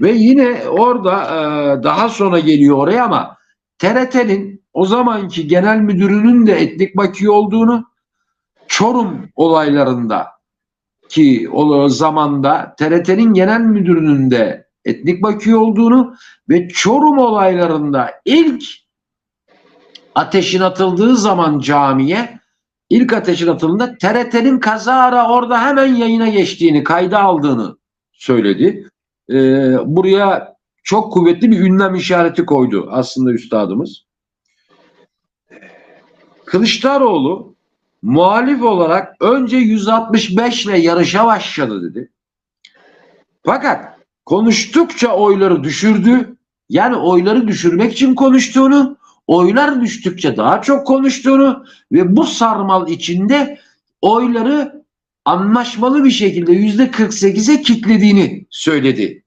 Ve yine orada e, daha sonra geliyor oraya ama TRT'nin o zamanki genel müdürünün de etnik Baki olduğunu Çorum olaylarında ki o zamanda TRT'nin genel müdürünün de etnik Baki olduğunu ve Çorum olaylarında ilk ateşin atıldığı zaman camiye ilk ateşin atıldığında TRT'nin kazara orada hemen yayına geçtiğini, kayda aldığını söyledi. Ee, buraya çok kuvvetli bir ünlem işareti koydu aslında üstadımız. Kılıçdaroğlu muhalif olarak önce 165 ile yarışa başladı dedi. Fakat konuştukça oyları düşürdü. Yani oyları düşürmek için konuştuğunu, oylar düştükçe daha çok konuştuğunu ve bu sarmal içinde oyları anlaşmalı bir şekilde yüzde 48'e kitlediğini söyledi